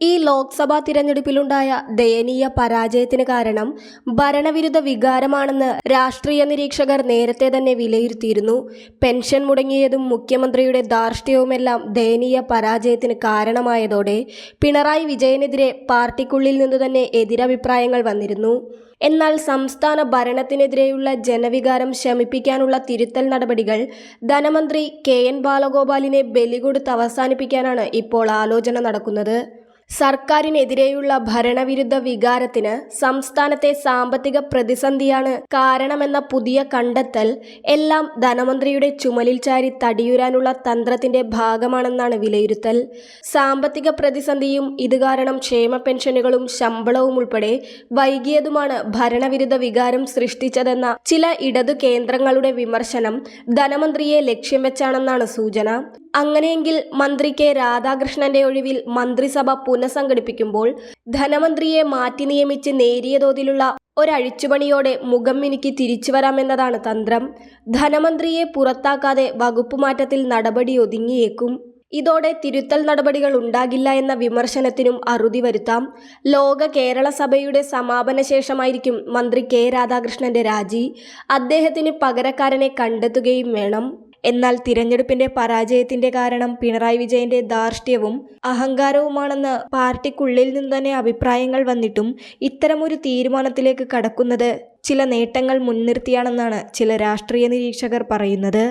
ഈ ലോക്സഭാ തിരഞ്ഞെടുപ്പിലുണ്ടായ ദയനീയ പരാജയത്തിന് കാരണം ഭരണവിരുദ്ധ വികാരമാണെന്ന് രാഷ്ട്രീയ നിരീക്ഷകർ നേരത്തെ തന്നെ വിലയിരുത്തിയിരുന്നു. പെൻഷൻ മുടങ്ങിയതും മുഖ്യമന്ത്രിയുടെ ധാർഷ്ട്യവുമെല്ലാം ദയനീയ പരാജയത്തിന് കാരണമായതോടെ പിണറായി വിജയനെതിരെ പാർട്ടിക്കുള്ളിൽ നിന്ന് തന്നെ എതിരഭിപ്രായങ്ങൾ വന്നിരുന്നു. എന്നാൽ സംസ്ഥാന ഭരണത്തിനെതിരെയുള്ള ജനവികാരം ശമിപ്പിക്കാനുള്ള തിരുത്തൽ നടപടികൾ ധനമന്ത്രി കെ എൻ ബാലഗോപാലിനെ ബലി കൊടുത്ത് അവസാനിപ്പിക്കാനാണ് ഇപ്പോൾ ആലോചന നടക്കുന്നത്. സർക്കാരിനെതിരെയുള്ള ഭരണവിരുദ്ധ വികാരത്തിന് സംസ്ഥാനത്തെ സാമ്പത്തിക പ്രതിസന്ധിയാണ് കാരണമെന്ന പുതിയ കണ്ടെത്തൽ എല്ലാം ധനമന്ത്രിയുടെ ചുമലിൽ ചാരി തടിയുരാനുള്ള തന്ത്രത്തിന്റെ ഭാഗമാണെന്നാണ് വിലയിരുത്തൽ. സാമ്പത്തിക പ്രതിസന്ധിയും ഇത് കാരണം ക്ഷേമ പെൻഷനുകളും ശമ്പളവും ഉൾപ്പെടെ വൈകിയതുമാണ് ഭരണവിരുദ്ധ വികാരം സൃഷ്ടിച്ചതെന്ന ചില ഇടതു കേന്ദ്രങ്ങളുടെ വിമർശനം ധനമന്ത്രിയെ ലക്ഷ്യം വെച്ചാണെന്നാണ് സൂചന. അങ്ങനെയെങ്കിൽ മന്ത്രി കെ രാധാകൃഷ്ണന്റെ ഒഴിവിൽ മന്ത്രിസഭ പുനഃസംഘടിപ്പിക്കുമ്പോൾ ധനമന്ത്രിയെ മാറ്റി നിയമിച്ച് നേരിയ തോതിലുള്ള ഒരഴിച്ചുപണിയോടെ മുഖം മിനുക്കി തിരിച്ചു വരാമെന്നതാണ് തന്ത്രം. ധനമന്ത്രിയെ പുറത്താക്കാതെ വകുപ്പ് മാറ്റത്തിൽ നടപടി ഒതുങ്ങിയേക്കും. ഇതോടെ തിരുത്തൽ നടപടികൾ ഉണ്ടാകില്ല എന്ന വിമർശനത്തിനും അറുതി വരുത്താം. ലോക കേരള സഭയുടെ സമാപന ശേഷമായിരിക്കും മന്ത്രി കെ രാധാകൃഷ്ണന്റെ രാജി. അദ്ദേഹത്തിന് പകരക്കാരനെ കണ്ടെത്തുകയും വേണം. എന്നാൽ തിരഞ്ഞെടുപ്പിന്റെ പരാജയത്തിന്റെ കാരണം പിണറായി വിജയന്റെ ധാർഷ്ട്യവും അഹങ്കാരവുമാണെന്ന് പാർട്ടിക്കുള്ളിൽ നിന്ന് തന്നെ അഭിപ്രായങ്ങൾ വന്നിട്ടും ഇത്തരമൊരു തീരുമാനത്തിലേക്ക് കടക്കുന്നത് ചില നേട്ടങ്ങൾ മുൻനിർത്തിയാണെന്നാണ് ചില രാഷ്ട്രീയ നിരീക്ഷകർ പറയുന്നത്.